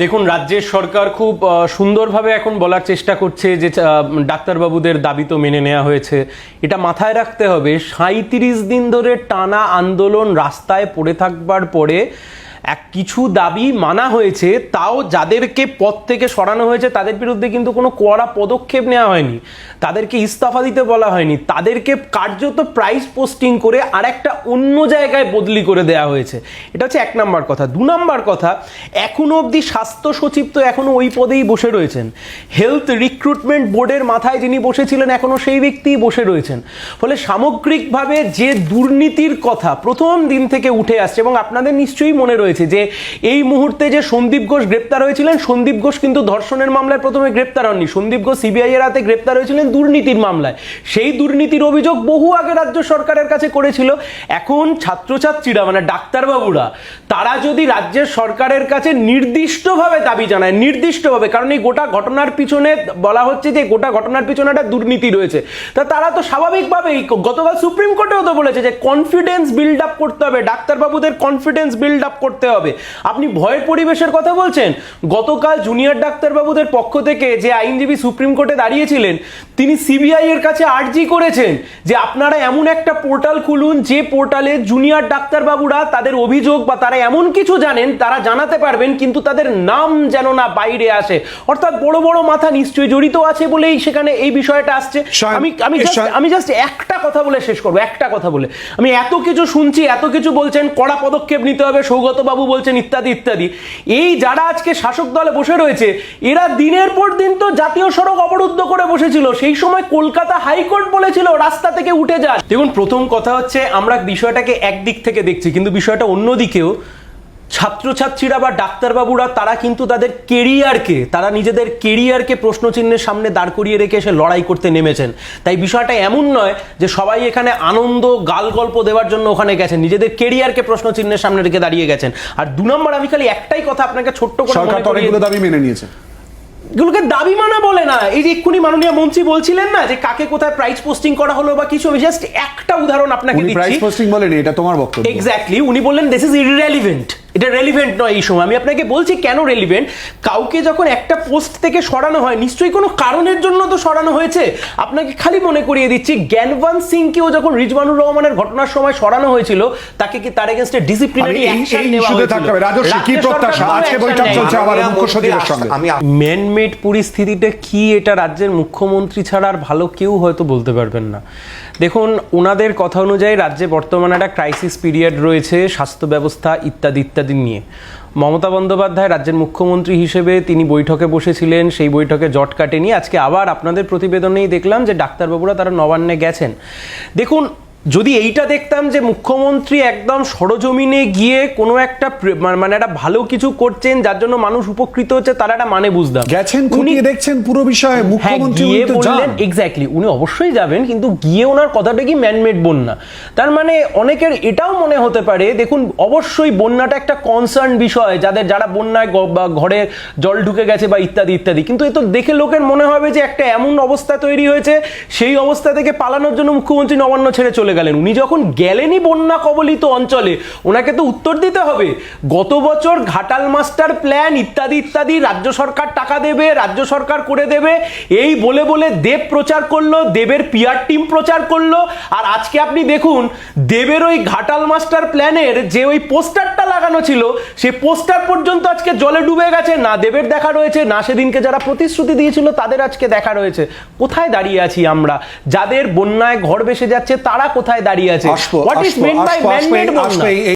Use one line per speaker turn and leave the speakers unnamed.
দেখুন, রাজ্যের সরকার খুব সুন্দরভাবে এখন বলার চেষ্টা করছে যে ডাক্তারবাবুদের দাবি তো মেনে নেওয়া হয়েছে। এটা মাথায় রাখতে হবে সাঁত্রিশ দিন ধরে টানা আন্দোলন রাস্তায় পড়ে থাকবার পরে এক কিছু দাবি মানা হয়েছে, তাও যাদেরকে পদ থেকে সরানো হয়েছে, তাদের বিরুদ্ধে কিন্তু কোনো কড়া পদক্ষেপ নেওয়া হয়নি। তাদেরকে ইস্তফা দিতে বলা হয়নি। তাদেরকে কার্যত প্রাইস পোস্টিং করে আর একটা অন্য জায়গায় বদলি করে দেওয়া হয়েছে। এটা হচ্ছে এক নাম্বার কথা। দু নাম্বার কথা এখনও অবধি স্বাস্থ্য সচিব তো এখনও ওই পদেই বসে রয়েছেন। হেলথ রিক্রুটমেন্ট বোর্ডের মাথায় যিনি বসেছিলেন এখনও সেই ব্যক্তিই বসে রয়েছেন। ফলে সামগ্রিকভাবে যে দুর্নীতির কথা প্রথম দিন থেকে উঠে আসছে, এবং আপনাদের নিশ্চয়ই মনে রয়েছে যে এই মুহূর্তে যে সন্দীপ ঘোষ গ্রেপ্তার হয়েছিলেন, সন্দীপ ঘোষ কিন্তু ধর্ষণের মামলায় প্রথমে গ্রেপ্তার হননি। সন্দীপ ঘোষ সিবিআই এর হাতে গ্রেপ্তার হয়েছিলেন দুর্নীতির মামলায়। সেই দুর্নীতির অভিযোগ বহু আগে রাজ্য সরকারের কাছে করেছিল। এখন ছাত্রছাত্রীরা মানে ডাক্তারবাবুরা, তারা যদি রাজ্যের সরকারের কাছে নির্দিষ্টভাবে দাবি জানায়, নির্দিষ্টভাবে, কারণ এই গোটা ঘটনার পিছনে বলা হচ্ছে যে গোটা ঘটনার পিছনে একটা দুর্নীতি রয়েছে। তা তারা তো স্বাভাবিকভাবেই, গতকাল সুপ্রিম কোর্টেও তো বলেছে যে কনফিডেন্স বিল্ড আপ করতে হবে। ডাক্তারবাবুদের কনফিডেন্স বিল্ড আপ করতে হবে। আপনি ভয়ের পরিবেশের কথা বলছেন? গতকাল জুনিয়র ডাক্তারবাবুদের পক্ষ থেকে যে আইনজীবী সুপ্রিম কোর্টে দাঁড়িয়েছিলেন তিনি সিবিআই এর কাছে আর্জি করেছেন যে আপনারা এমন একটা পোর্টাল খুলুন যে পোর্টালে জুনিয়র ডাক্তারবাবুরা তাদের অভিযোগ বা তারা এমন কিছু জানেন তারা জানাতে পারবেন কিন্তু তাদের নাম যেন না বাইরে আসে। অর্থাৎ বড় বড় মাথা নিশ্চয়ই জড়িত আছে বলেই সেখানে এই বিষয়টা আসছে। আমি আমি আমি জাস্ট একটা কথা বলে শেষ করব একটা কথা বলে। আমি এত কিছু শুনছি এত কিছু বলছেন কড়া পদক্ষেপ নিতে হবে সৌগত বাবু বলছেন ইত্যাদি ইত্যাদি। এই যারা আজকে শাসক দলে বসে রয়েছে, এরা দিনের পর দিন তো জাতীয় সড়ক অবরুদ্ধ করে বসেছিল। সেই সময় কলকাতা হাইকোর্ট বলেছিল, রাস্তা থেকে উঠে যান দেখুন, প্রথম কথা হচ্ছে আমরা বিষয়টাকে একদিক থেকে দেখছি, কিন্তু বিষয়টা অন্যদিকেও ছাত্রছাত্রীরা বা ডাক্তারবাবুরা তারা কিন্তু তাদের কেরিয়ারকে তারা নিজেদের কেরিয়ারকে প্রশ্নচিহ্নের সামনে দাঁড় করিয়ে রেখে এসে লড়াই করতে নেমেছেন। তাই বিষয়টা এমন নয় যে সবাই এখানে আনন্দ গাল গল্প দেওয়ার জন্য ওখানে গেছেন। নিজেদের কেরিয়ারকে প্রশ্নচিহ্নের সামনে রেখে দাঁড়িয়ে গেছেন। আর দু নম্বর আমি খালি একটাই কথা আপনাকে ছোট্ট করে
সরকার তো অনেকগুলো দাবি মেনে নিয়েছে।
এগুলোকে দাবি মানা বলে না। এই যে এক্ষুনি মাননীয় মন্ত্রী বলছিলেন না যে কাকে কোথায় প্রাইস পোস্টিং করা হলো বা কিছু জাস্ট একটা উদাহরণ আপনাকে
উনি প্রাইস
দিচ্ছি
পোস্টিং বলেনি এটা তোমার বক্তব্য।
এক্স্যাক্টলি উনি বললেন দিস ইজ ইররেলিভেন্ট এটা রেলিভেন্ট নয় এই সময়। আমি আপনাকে বলছি কেন রেলিভেন্ট কাউকে যখন একটা পোস্ট থেকে সরানো হয় নিশ্চয়ই কোনো কারণের জন্য তো সরানো হয়েছে। আপনাকে খালি মনে করিয়ে দিচ্ছি জ্ঞানবান সিংকেও যখন রিজওয়ানুর রহমানের ঘটনার সময় সরানো হয়েছিল তাকে কি তার এগেনস্টে ডিসিপ্লিনারি অ্যাকশন নেওয়া ম্যানমেড পরিস্থিতিটা কি এটা রাজ্যের মুখ্যমন্ত্রী ছাড়া আর ভালো কেউ হয়তো বলতে পারবেন না। দেখুন ওনাদের কথা অনুযায়ী রাজ্যে বর্তমানে একটা ক্রাইসিস পিরিয়ড রয়েছে, স্বাস্থ্য ব্যবস্থা ইত্যাদি ইত্যাদি নিয়ে। মমতা বন্দ্যোপাধ্যায় রাজ্যের মুখ্যমন্ত্রী হিসেবে তিনি বৈঠকে বসেছিলেন, সেই বৈঠকে জট কাটেনি। আজকে আবার আপনাদের প্রতিবেদনেই দেখলাম যে ডাক্তারবাবুরা তারা নবান্নে গেছেন। দেখুন যদি এইটা দেখতাম যে মুখ্যমন্ত্রী একদম সরজমিনে গিয়ে কোনো একটা মানে একটা ভালো কিছু করছেন যার জন্য মানুষ উপকৃত হচ্ছে তারা একটা মানে বুঝতাম।
গেছেন
উনি
দেখছেন পুরো বিষয়ে
হ্যাঁ
মুখ্যমন্ত্রী
গিয়ে বললেন এক্স্যাক্টলি উনি অবশ্যই যাবেন কিন্তু গিয়ে ওনার কথাটা কি ম্যানমেড বন্যা? তার মানে অনেকের এটাও মনে হতে পারে দেখুন অবশ্যই বন্যাটা একটা কনসার্ন বিষয় যাদের যারা বন্যায় বা ঘরে জল ঢুকে গেছে বা ইত্যাদি ইত্যাদি। কিন্তু এ তো দেখে লোকের মনে হবে যে একটা এমন অবস্থা তৈরি হয়েছে সেই অবস্থা থেকে পালানোর জন্য মুখ্যমন্ত্রী নবান্ন ছেড়ে চলে গেলেন। উনি যখন গেলেনই বন্যা কবলিত অঞ্চলে, ওনাকে তো উত্তর দিতে হবে। গত বছর ঘাটাল মাস্টার প্ল্যান ইত্যাদি ইত্যাদি রাজ্য সরকার টাকা দেবে, রাজ্য সরকার করে দেবে। এই বলে বলে দেব প্রচার করল, দেবের পিআর টিম প্রচার করল। আর আজকে আপনি দেখুন, দেবের ওই ঘাটাল মাস্টার প্ল্যানের যে ওই পোস্টারটা লাগানো ছিল সেই পোস্টার পর্যন্ত আজকে জলে ডুবে গেছে। না দেবের দেখা রয়েছে, না সেদিনকে যারা প্রতিশ্রুতি দিয়েছিল, তাদের আজকে দেখা রয়েছে। কোথায় দাঁড়িয়ে আছি আমরা? যাদের বন্যায় ঘর ভেসে যাচ্ছে, তারা কোথায় দাঁড়িয়ে আছে? হোয়াট ইজ মিন বাই
আসব আসব